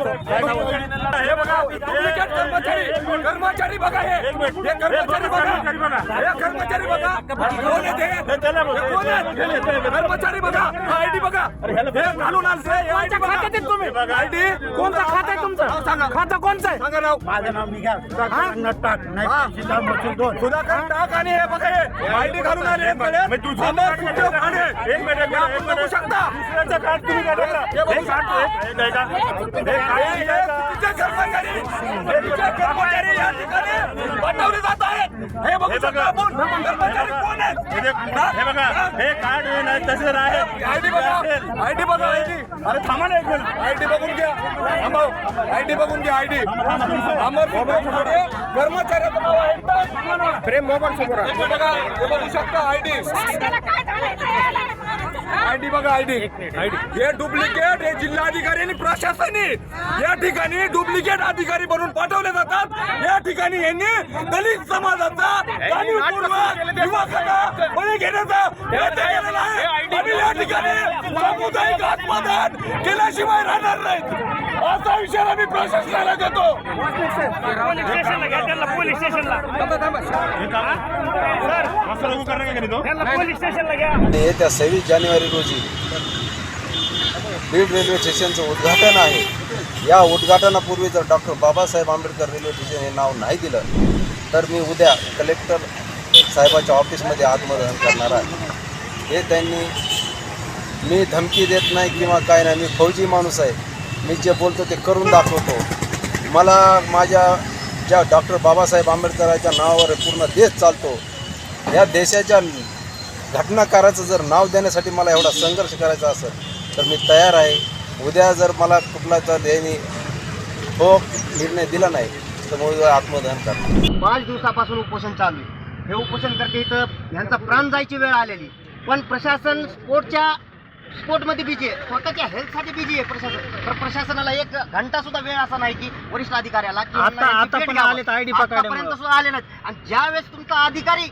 हे बघा. डुप्लिकेट कर्मचारी कर्मचारी बघा. हे हे कर्मचारी बघा. हे कर्मचारी बघा. कोण आहे ते? हे कोण आहे? कर्मचारी बघा. हे आलते आयडी बघा तुम्ही कोणता खाता आहे तुमचं सांगा खाता कोणचं आहे सांगा नाव माझं नाव निघा टाक नाही सुधाकर टाक आणि हे बघा हे आयडी घालून आले अमर एक मिनिट आपण बघू शकता दुसऱ्याचं कार्ड तुम्ही काढलं हे बघू शकता हे काही हे चुकीचे कर्मचारी हे या ठिकाणी आहेत हे बघू कर्मचारी कोण आहेत? हे बघा. हे कार्ड नाही तसे आहे आयडी बघा. आयडी बघा. आयडी अरे थांबा ना एक मिनिट. आयडी बघून घ्या. थांबा आयडी बघून घ्या. आयडी अमर कर्मचाऱ्याचं एकदा. प्रेम मोबाईल समोर हे बघा हे बघू शकता आयडी आयडी बघा आयडी. हे डुप्लिकेट हे जिल्हाधिकारी आणि प्रशासनी या ठिकाणी डुप्लिकेट अधिकारी बनवून पाठवले जातात. या ठिकाणी यांनी दलित समाजाचा जाणीवपूर्वक बळी घेण्याचा प्रयत्न केलेला आहे. या ठिकाणी सामुदायिक आत्मदान केल्याशिवाय राहणार नाहीत. असा इशारा मी प्रशासनाला देतो. आणि येत्या सव्वीस जानेवारी रोजी बीड रेल्वे स्टेशनचं उद्घाटन आहे. या उद्घाटनापूर्वी जर doctor Babasaheb Ambedkar railway station हे नाव नाही दिलं तर मी उद्या कलेक्टर साहेबाच्या ऑफिसमध्ये आत्मदहन करणार आहे. हे त्यांनी मी धमकी देत नाही किंवा काय नाही मी फौजी माणूस आहे. मी जे बोलतो ते करून दाखवतो. मला माझ्या ज्या डॉक्टर बाबासाहेब आंबेडकरांच्या नावावर पूर्ण देश चालतो या देशाच्या घटनाकाराचं जर नाव देण्यासाठी मला एवढा संघर्ष करायचा असेल तर मी तयार आहे. उद्या जर मला कुठला तर यांनी ठोक निर्णय दिला नाही तर मग आत्मदहन करणार. पाच दिवसापासून उपोषण चालू आहे. हे उपोषण करते इथं यांचा प्राण जायची वेळ आलेली. पण प्रशासन स्पोर्टच्या स्पोर्टमध्ये बिजी आहे. स्वतःच्या हेल्थसाठी बिजी आहे प्रशासन. तर प्रशासनाला एक घंटा सुद्धा वेळ असा नाही की वरिष्ठ अधिकाऱ्याला की आता- यांना आता भेट पण घ्यावं. आलेत ID पकडायला. आतापर्यंत सुद्धा आले नाहीत. आणि ज्यावेळेस तुमचा अधिकारी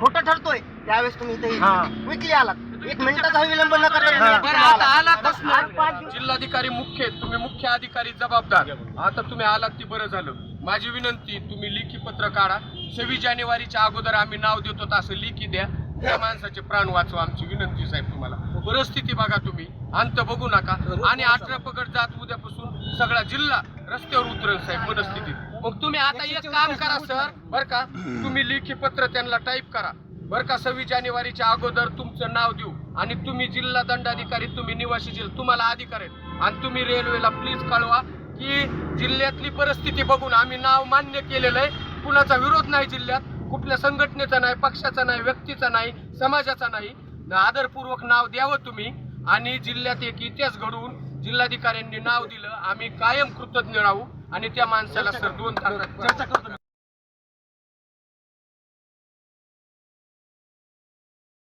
खोटं ठरतोय त्यावेळेस तुम्ही इथे हा. विकली आलात. एक मिनिटाचा विलंब न करता बरं आता आलात. बस आज पाच दिवस जिल्हाधिकारी मुख्य आहेत. तुम्ही मुख्य अधिकारी जबाबदार. आता तुम्ही आलात ती बरं झालं. माझी विनंती तुम्ही लेखी पत्र काढा. सव्वीस जानेवारीच्या अगोदर आम्ही नाव देतो असं लेखी द्या. त्या माणसाचे प्राण वाचवा आमची विनंती साहेब तुम्हाला. परिस्थिती बघा तुम्ही. अंत बघू नका. आणि अठरा पकड जात उद्यापासून सगळा जिल्हा रस्त्यावर उतरेल साहेब मनस्थितीत. मग तुम्ही आता एक काम करा सर. बर का? तुम्ही लेखी पत्र त्यांना टाईप करा. बर का? सव्वीस जानेवारीच्या अगोदर तुमचं नाव देऊ. आणि तुम्ही जिल्हा दंडाधिकारी तुम्ही निवासी जिल्हा तुम्हाला अधिकार आहेत. आणि तुम्ही रेल्वेला प्लीज कळवा की जिल्ह्यातली परिस्थिती बघून आम्ही नाव मान्य केलेलं आहे. कुणाचा विरोध नाही जिल्ह्यात. कुठल्या संघटनेचा नाही पक्षाचा नाही व्यक्तीचा नाही समाजाचा नाही. आदरपूर्वक नाव द्यावं तुम्ही आणि जिल्ह्यात एक इतिहास घडवून जिल्हाधिकाऱ्यांनी नाव दिलं. आम्ही कायम कृतज्ञ राहू आणि त्या माणसाला सर दोन तासात चर्चा करतो